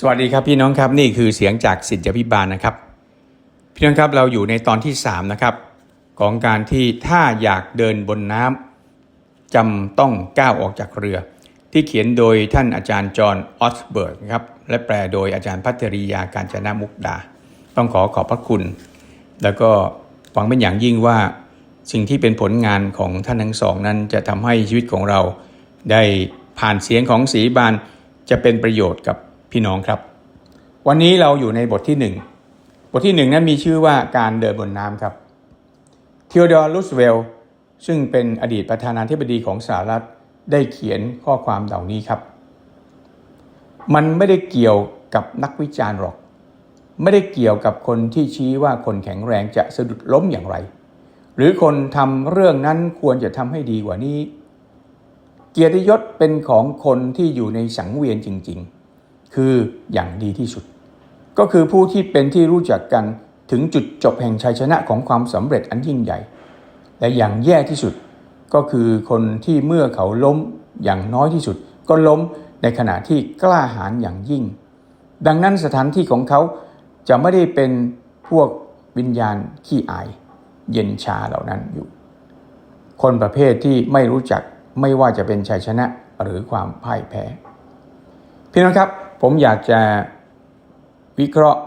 สวัสดีครับพี่น้องครับนี่คือเสียงจากสิทธิพิบาลนะครับ พี่น้องครับเราอยู่ในตอนที่3นะครับของการที่ถ้าอยากเดินบนน้ำจำต้องก้าวออกจากเรือ ที่เขียนโดยท่านอาจารย์จอห์นออสเบิร์กครับและแปลโดยอาจารย์พัทริยาการจนามุกดา ต้องขอขอบพระคุณ แล้วก็หวังเป็นอย่างยิ่งว่าสิ่งที่เป็นผลงานของท่านทั้งสองนั้นจะทำให้ชีวิตของเรา ได้ผ่านเสียงของสีบานจะเป็นประโยชน์กับ พี่น้องครับ วันนี้เราอยู่ในบทที่หนึ่งบทที่หนึ่งนั้นมีชื่อว่าการเดินบนน้ำครับเทโอดอร์รูสเวลล์ซึ่งเป็นอดีตประธานาธิบดีของสหรัฐได้เขียนข้อความเหล่านี้ครับ มันไม่ได้เกี่ยวกับนักวิจารณ์หรอก ไม่ได้เกี่ยวกับคนที่ชี้ว่าคนแข็งแรงจะสะดุดล้มอย่างไร หรือคนทำเรื่องนั้นควรจะทำให้ดีกว่านี้ เกียรติยศเป็นของคนที่อยู่ในสังเวียนจริง ๆ คืออย่างดีที่สุด ก็คือผู้ที่เป็นที่รู้จักกันถึงจุดจบแห่งชัยชนะของความสำเร็จอันยิ่งใหญ่ และอย่างแย่ที่สุดก็คือคนที่เมื่อเขาล้มอย่างน้อยที่สุด ก็ล้มในขณะที่กล้าหาญอย่างยิ่ง ดังนั้นสถานที่ของเขาจะไม่ได้เป็นพวกวิญญาณขี้อาย เย็นชาเหล่านั้นอยู่ คนประเภทที่ไม่รู้จักไม่ว่าจะเป็นชัยชนะหรือความพ่ายแพ้ พี่น้องครับผมอยากจะวิเคราะห์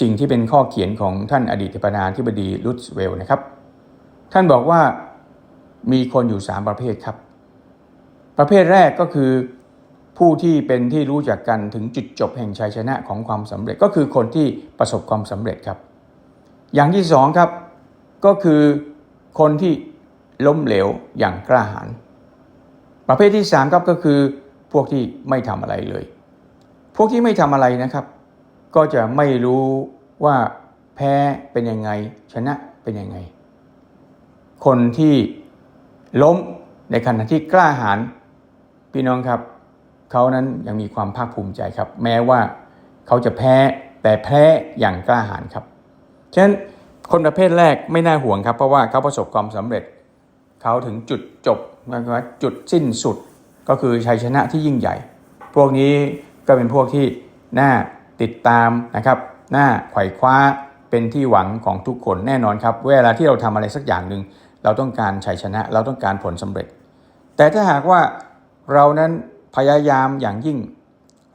สิ่งที่เป็นข้อเขียนของท่านอดีตประธานาธิบดีรุสเวล์นะครับ ท่านบอกว่ามีคนอยู่ 3 ประเภทครับ ประเภทแรกก็คือผู้ที่เป็นที่รู้จักกันถึงจุดจบแห่งชัยชนะของความสำเร็จก็คือคนที่ประสบความสำเร็จครับ อย่างที่สองครับก็คือคนที่ล้มเหลวอย่างกล้าหาญประเภทที่3ครับก็คือพวกที่ไม่ทำอะไรเลย วกที่ไม่ทำอะไรนะครับ ก็จะไม่รู้ว่าแพ้เป็นยังไง ชนะเป็นยังไง คนที่ล้มในขณะที่กล้าหาญพี่น้องครับ เขานั้นยังมีความภาคภูมิใจครับ แม้ว่าเขาจะแพ้แต่แพ้อย่างกล้าหาญครับฉะนั้นคนประเภทแรกไม่น่าห่วงครับ เพราะว่าเขาประสบความสำเร็จ เขาถึงจุดจบนะครับจุดสิ้นสุดก็คือชัยชนะที่ยิ่งใหญ่ พวกนี้ ก็เป็นพวกที่น่าติดตามนะครับน่าไขว่คว้าเป็นที่หวังของทุกคนแน่นอนครับ เวลาที่เราทำอะไรสักอย่างหนึ่งเราต้องการชัยชนะ เราต้องการผลสำเร็จ แต่ถ้าหากว่าเรานั้นพยายามอย่างยิ่ง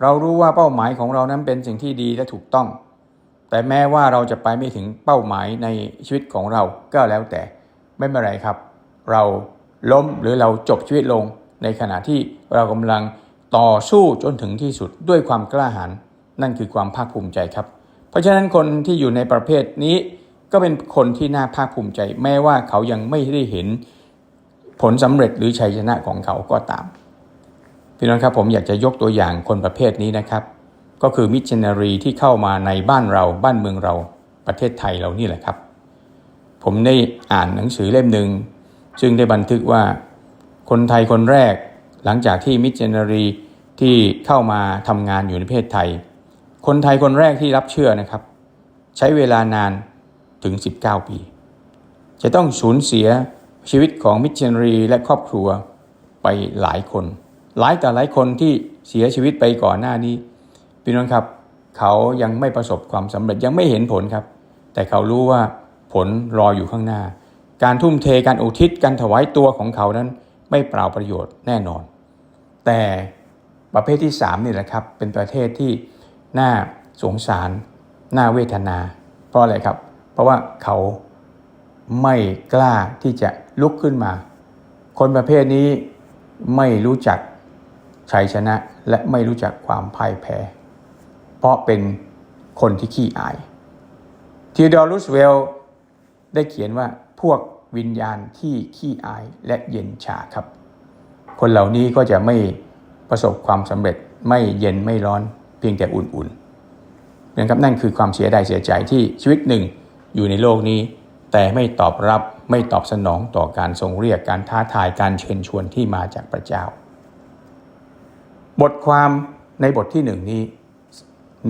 เรารู้ว่าเป้าหมายของเรานั้นเป็นสิ่งที่ดีและถูกต้อง แต่แม้ว่าเราจะไปไม่ถึงเป้าหมายในชีวิตของเราก็แล้วแต่ไม่เป็นไรครับ เราล้มหรือเราจบชีวิตลงในขณะที่เรากำลัง ต่อสู้จนถึงที่สุดด้วยความกล้าหาญนั่นคือความภาคภูมิใจครับ เพราะฉะนั้นคนที่อยู่ในประเภทนี้ก็เป็นคนที่น่าภาคภูมิใจ แม้ว่าเขายังไม่ได้เห็นผลสำเร็จหรือชัยชนะของเขาก็ตามพี่น้องครับผมอยากจะยกตัวอย่างคนประเภทนี้นะครับ ก็คือมิชชันนารีที่เข้ามาในบ้านเราบ้านเมืองเราประเทศไทยเรานี่แหละครับ ผมได้อ่านหนังสือเล่มหนึ่งซึ่งได้บันทึกว่าคนไทยคนแรกหลังจากที่มิชชันนารี ที่เข้ามาทำงานอยู่ในประเทศไทย คนไทยคนแรกที่รับเชื่อนะครับ ใช้เวลานานถึง 19 ปี จะต้องสูญเสียชีวิตของมิชชันนารีและครอบครัวไปหลายคน หลายแต่หลายคนที่เสียชีวิตไปก่อนหน้านี้พี่น้องครับ เขายังไม่ประสบความสำเร็จยังไม่เห็นผลครับ แต่เขารู้ว่าผลรออยู่ข้างหน้า การทุ่มเทการอุทิศการถวายตัวของเขานั้นไม่เปล่าประโยชน์แน่นอน แต่ ประเภทที่3นี่แหละครับเป็นประเทศที่น่าสงสารน่าเวทนา เพราะอะไรครับ เพราะว่าเขาไม่กล้าที่จะลุกขึ้นมา คนประเภทนี้ไม่รู้จักชัยชนะและไม่รู้จักความพ่ายแพ้ เพราะเป็นคนที่ขี้อายทีโดรุสเวลได้เขียนว่าพวกวิญญาณที่ขี้อายและเย็นชาครับ คนเหล่านี้ก็จะไม่ ประสบความสำเร็จไม่เย็นไม่ร้อนเพียงแต่อุ่นๆนะครับนั่นคือความเสียดายเสียใจที่ชีวิตหนึ่งอยู่ในโลกนี้ แต่ไม่ตอบรับไม่ตอบสนองต่อการทรงเรียกการท้าทายการเชิญชวนที่มาจากพระเจ้า บทความในบทที่หนึ่งนี้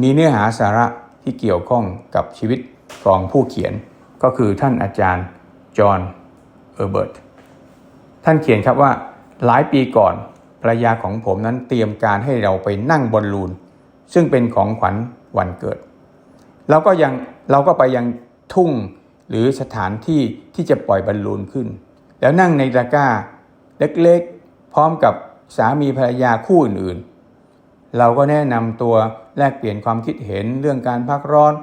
มีเนื้อหาสาระที่เกี่ยวข้องกับชีวิตของผู้เขียนก็คือท่านอาจารย์จอห์นเออร์เบิร์ตท่านเขียนครับว่าหลายปีก่อน รรยาของผมนั้นเตรียมการให้เราไปนั่งบอลลูน ซึ่งเป็นของขวัญวันเกิด เราก็ยังเราก็ไปยังทุ่งหรือสถานที่ที่จะปล่อยบอลลูนขึ้น แล้วนั่งในตะกร้าเล็กๆ พร้อมกับสามีภรรยาคู่อื่นๆ เราก็แนะนำตัวแลกเปลี่ยนความคิดเห็นเรื่องการพักร้อน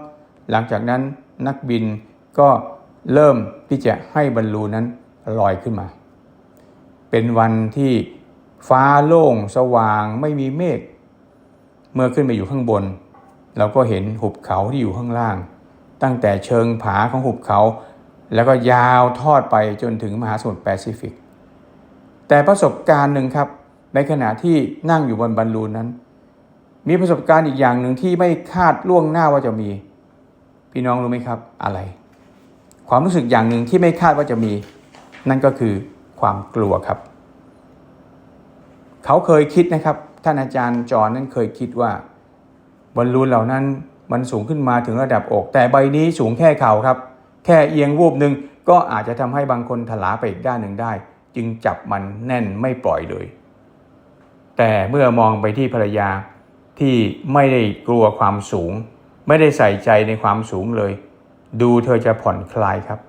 หลังจากนั้นนักบินก็เริ่มที่จะให้บอลลูนนั้นลอยขึ้นมา เป็นวันที่ ฟ้าโล่งสว่างไม่มีเมฆเมื่อขึ้นไปอยู่ข้างบน เราก็เห็นหุบเขาที่อยู่ข้างล่าง ตั้งแต่เชิงผาของหุบเขา แล้วก็ยาวทอดไปจนถึงมหาสมุทรแปซิฟิก แต่ประสบการณ์หนึ่งครับ ในขณะที่นั่งอยู่บนบอลลูนนั้น มีประสบการณ์อีกอย่างหนึ่งที่ไม่คาดล่วงหน้าว่าจะมี พี่น้องรู้ไหมครับอะไร ความรู้สึกอย่างหนึ่งที่ไม่คาดว่าจะมี นั่นก็คือความกลัวครับ เขาเคยคิดนะครับ ท่านอาจารย์จอนนั้นเคยคิดว่าบอลลูนเหล่านั้นมันสูงขึ้นมาถึงระดับอก แต่ใบนี้สูงแค่เข่าครับ แค่เอียงวูบหนึ่งก็อาจจะทำให้บางคนถลาไปอีกด้านหนึ่งได้ จึงจับมันแน่นไม่ปล่อยเลย แต่เมื่อมองไปที่ภรรยาที่ไม่ได้กลัวความสูง ไม่ได้ใส่ใจในความสูงเลย ดูเธอจะผ่อนคลายครับ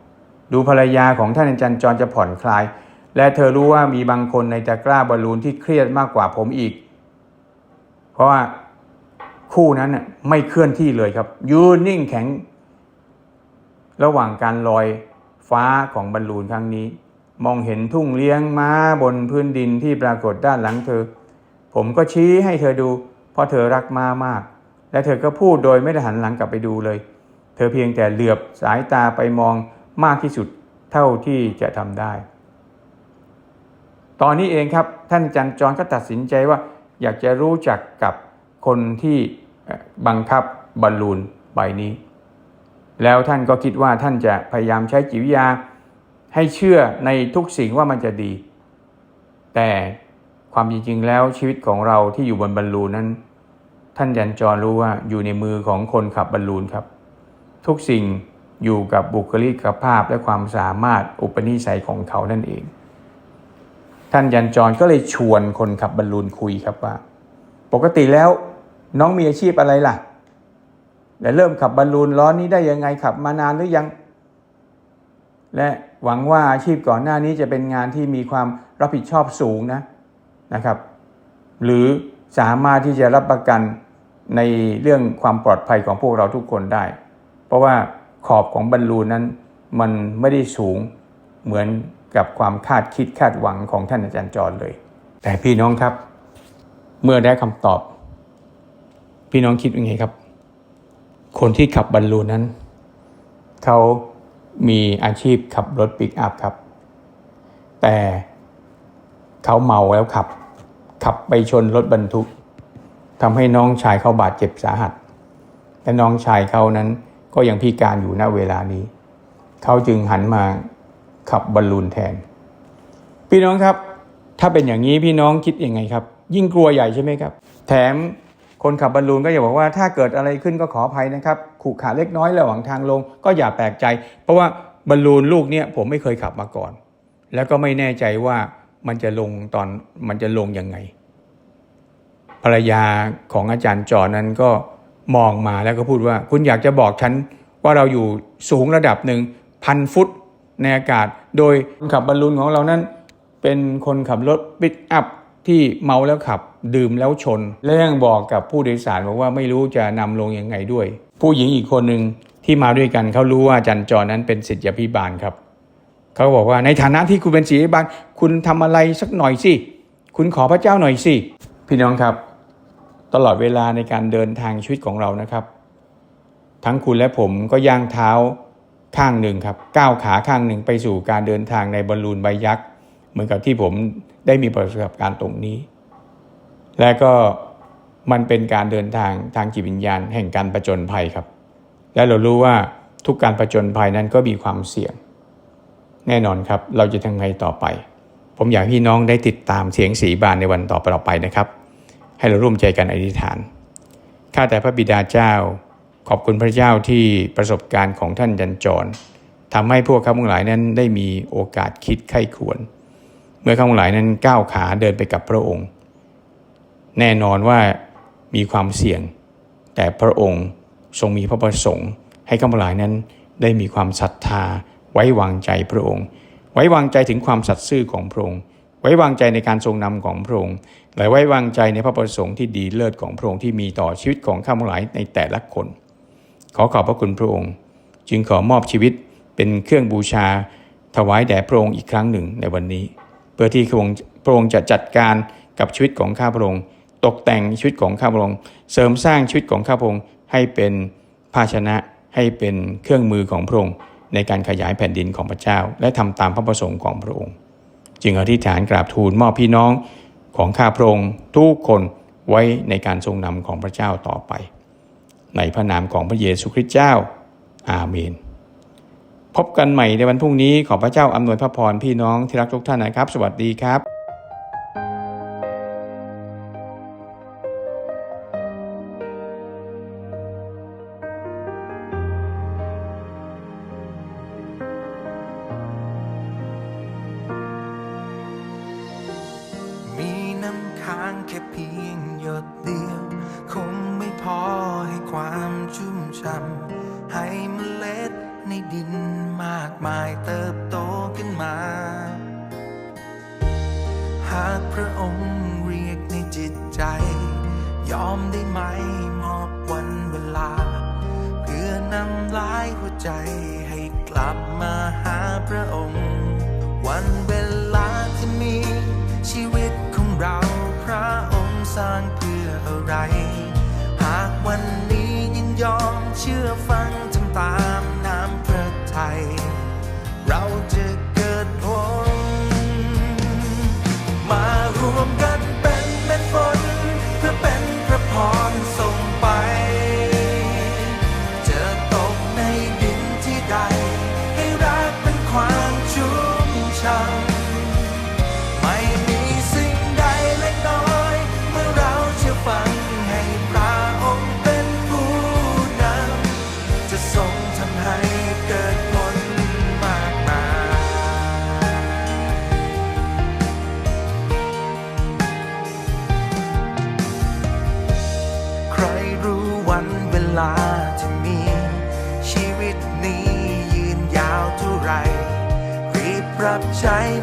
ดูภรรยาของท่านอาจารย์จรจะผ่อนคลาย และเธอรู้ว่ามีบางคนในตะกร้าบอลลูนที่เครียดมากกว่าผมอีก เพราะว่าคู่นั้นน่ไม่เคลื่อนที่เลยครับ ยืนนิ่งแข็ง ระหว่างการลอยฟ้าของบอลลูนครั้งนี้ มองเห็นทุ่งเลี้ยงม้าบนพื้นดินที่ปรากฏด้านหลังเธอ ผมก็ชี้ให้เธอดู เพราะเธอรักม้ามาก และเธอก็พูดโดยไม่ได้หันหลังกลับไปดูเลย เธอเพียงแต่เหลือบสายตาไปมองมากที่สุดเท่าที่จะทำได้ ตอนนี้เองครับท่านจันจรก็ตัดสินใจว่าอยากจะรู้จักกับคนที่บังคับบอลลูนใบนี้ แล้วท่านก็คิดว่าท่านจะพยายามใช้จิตวิทยาให้เชื่อในทุกสิ่งว่ามันจะดี แต่ความจริงๆแล้วชีวิตของเราที่อยู่บนบอลลูนนั้น ท่านยันจรรู้ว่าอยู่ในมือของคนขับบอลลูนครับ ทุกสิ่งอยู่กับบุคลิกภาพและความสามารถอุปนิสัยของเขานั่นเอง ท่านยันจรก็เลยชวนคนขับบอลลูนคุยครับว่า ปกติแล้วน้องมีอาชีพอะไรล่ะและเริ่มขับบอลลูนล้อนนี้ได้ยังไงขับมานานหรือยัง และหวังว่าอาชีพก่อนหน้านี้จะเป็นงานที่มีความรับผิดชอบสูงนะนะครับ หรือสามารถที่จะรับประกันในเรื่องความปลอดภัยของพวกเราทุกคนได้ เพราะว่าขอบของบอลลูนนั้นมันไม่ได้สูงเหมือน กับความคาดคิดคาดหวังของท่านอาจารย์จรเลย แต่พี่น้องครับ เมื่อได้คำตอบ พี่น้องคิดยังไงครับ คนที่ขับบอลลูนนั้น เขามีอาชีพขับรถปิกอัพครับ แต่เขาเมาแล้วขับ ขับไปชนรถบรรทุกทำให้น้องชายเขาบาดเจ็บสาหัส และน้องชายเขานั้นก็ยังพิการอยู่ณเวลานี้ เขาจึงหันมา ขับบอลลูนแทน พี่น้องครับ ถ้าเป็นอย่างนี้พี่น้องคิดยังไงครับ ยิ่งกลัวใหญ่ใช่ไหมครับ แถมคนขับบอลลูนก็อย่าบอกว่าถ้าเกิดอะไรขึ้นก็ขออภัยนะครับขู่ขาเล็กน้อยระหว่างทางลงก็อย่าแปลกใจ เพราะว่าบอลลูนลูกเนี้ยผมไม่เคยขับมาก่อน แล้วก็ไม่แน่ใจว่ามันจะลงตอนมันจะลงยังไง ภรรยาของอาจารย์จอนั้นก็มองมาแล้วก็พูดว่า คุณอยากจะบอกฉันว่าเราอยู่สูงระดับหนึ่งพันฟุต ในอากาศ โดยคนขับบอลลูนของเรานั้น เป็นคนขับรถปิกอัพที่เมาแล้วขับ ดื่มแล้วชน และยังบอกกับผู้โดยสารบอกว่าไม่รู้จะนำลงยังไงด้วย ผู้หญิงอีกคนหนึ่งที่มาด้วยกันเขารู้ว่าจันจรนั้นเป็นศิษยาพิบาลครับเขาบอกว่าในฐานะที่คุณเป็นศิษยาพิบาลคุณทำอะไรสักหน่อยสิคุณขอพระเจ้าหน่อยสิพี่น้องครับ ตลอดเวลาในการเดินทางชีวิตของเรานะครับ ทั้งคุณและผมก็ย่างเท้า ข้างหนึ่งครับก้าวขาข้างหนึ่งไปสู่การเดินทางในบอลลูนใบยักษ์เหมือนกับที่ผมได้มีประสบการณ์ตรงนี้ และก็มันเป็นการเดินทางทางจิตวิญญาณแห่งการประจนภัยครับ และเรารู้ว่าทุกการประจนภัยนั้นก็มีความเสี่ยง แน่นอนครับเราจะทำไงต่อไป ผมอยากให้พี่น้องได้ติดตามเสียงสีบานในวันต่อไปนะครับ ให้เราร่วมใจกันอธิษฐานข้าแต่พระบิดาเจ้า ขอบคุณพระเจ้าที่ประสบการณ์ของท่านยันจรทำให้พวกข้าพงหลายนั้นได้มีโอกาสคิดไข้ควร เมื่อข้าพงหลายนั้นก้าวขาเดินไปกับพระองค์ แน่นอนว่ามีความเสี่ยง แต่พระองค์ทรงมีพระประสงค์ ให้ข้าพเจ้ายนั้นได้มีความศรัทธา ไว้วางใจพระองค์ ไว้วางใจถึงความสัตย์ซื่อของพระองค์ ไว้วางใจในการทรงนำของพระองค์และไว้วางใจในพระประสงค์ที่ดีเลิศของพระองค์ที่มีต่อชีวิตของข้าพเจ้ายในแต่ละคน ขอขอบพระคุณพระองค์ จึงขอมอบชีวิตเป็นเครื่องบูชาถวายแด่พระองค์อีกครั้งหนึ่งในวันนี้ เพื่อที่พระองค์พระองค์จะจัดการกับชีวิตของข้าพระองค์ ตกแต่งชีวิตของข้าพระองค์ เสริมสร้างชีวิตของข้าพระองค์ให้เป็นภาชนะให้เป็นเครื่องมือของพระองค์ในการขยายแผ่นดินของพระเจ้า และทำตามพระประสงค์ของพระองค์ จึงอธิษฐานกราบทูลมอบพี่น้องของข้าพระองค์ทุกคนไว้ในการทรงนำของพระเจ้าต่อไป ในพระนามของพระเยซูคริสต์เจ้า อาเมน พบกันใหม่ในวันพรุ่งนี้ขอพระเจ้าอำนวยพระพรพี่น้องที่รักทุกท่านนะครับ สวัสดีครับำให้เมล็ดในดินมากมายเติบโตขึ้นมา หากพระองค์เรียกในจิตใจ ยอมได้ไหมมอบวันเวลา เพื่อนำลายหัวใจให้กลับมาหาพระองค์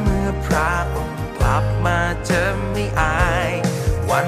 เมื่อพระองค์กลับมาจะไม่อาย วัน